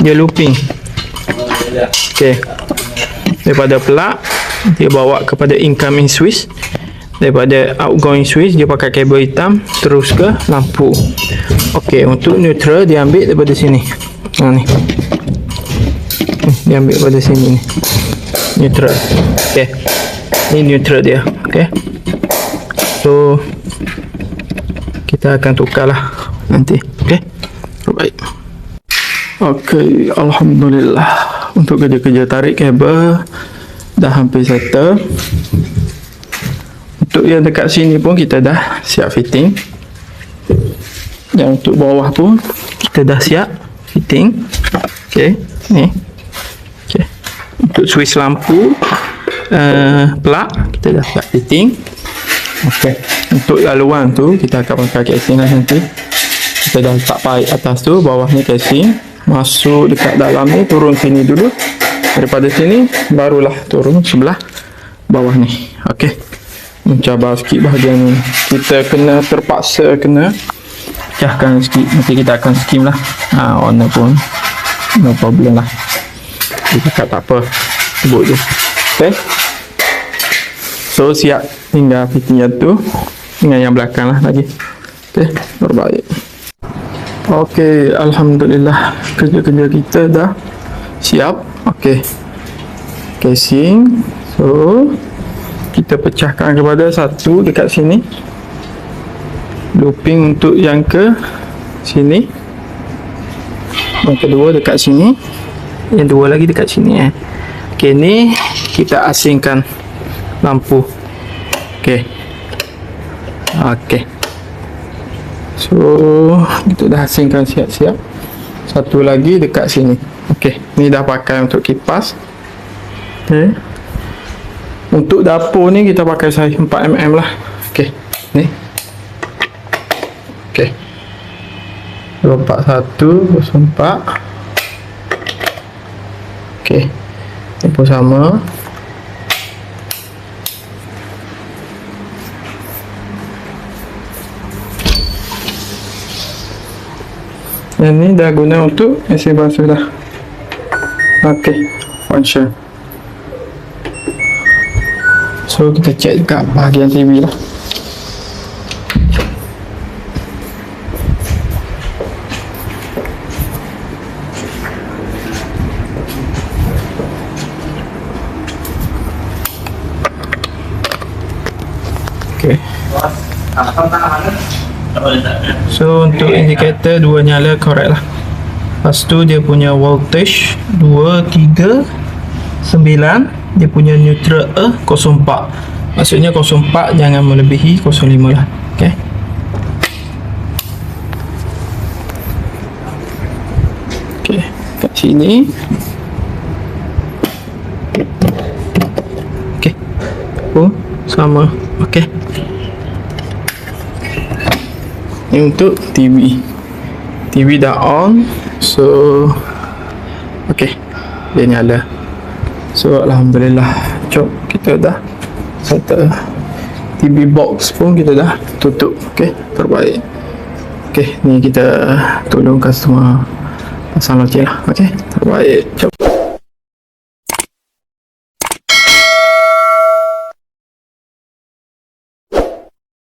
dia looping okey. Daripada plug dia bawa kepada incoming switch daripada outgoing switch dia pakai kabel hitam terus ke lampu. Okey untuk neutral dia ambil daripada sini. Ha ni. Hmm, dia ambil pada sini ni. Neutral. Okey. Ni neutral dia. Okey. So kita akan tukarlah nanti. Okey. Baik okey alhamdulillah. Untuk kerja-kerja tarik kabel dah hampir settle. Untuk yang dekat sini pun kita dah siap fitting. Dan untuk bawah pun kita dah siap fitting. Okey ni. Okey untuk switch lampu uh, plug kita dah siap fitting. Okey untuk laluan tu kita akan pakai casing lah nanti. Kita dah letak pipe atas tu bawah ni casing masuk dekat dalam ni turun sini dulu. Daripada sini barulah turun sebelah bawah ni. Okey. Mencabar sikit bahagian ni. Kita kena terpaksa kena pecahkan sikit. Nanti kita akan skim lah. Ha, warna pun no problem lah. Dia cakap tak apa. Sebut je. Ok so siap tinggal fitting yang tu dengan yang belakang lah lagi. Ok terbaik ok Alhamdulillah. Kerja-kerja kita dah siap. Ok casing so kita pecahkan kepada satu dekat sini. Looping untuk yang ke sini. Yang kedua dekat sini. Yang dua lagi dekat sini eh. Ok ni kita asingkan lampu. Ok ok so kita dah asingkan siap-siap. Satu lagi dekat sini. Ok ni dah pakai untuk kipas. Ok untuk dapur ni kita pakai saiz 4mm lah. Ok ni. Ok 241 04 ok ni pun sama yang ni dah guna untuk mesin basuh dah. Ok. Function so kita check dekat bahagian TV lah. Okay. So untuk indikator dua nyala correct lah. Lepas tu dia punya voltage 2 3 9 dia punya neutral E 04. Maksudnya 04 jangan melebihi 05 lah. Okay. Okay. Kat sini. Okay. Oh, sama. Okay. Ni untuk TV. TV dah on. So Okay Dia nyala So Alhamdulillah. Cok Kita dah Settle TV box pun kita dah tutup Okay Terbaik. Okay Ni kita Tolong customer Pasang loceng lah. Okay Terbaik. Cok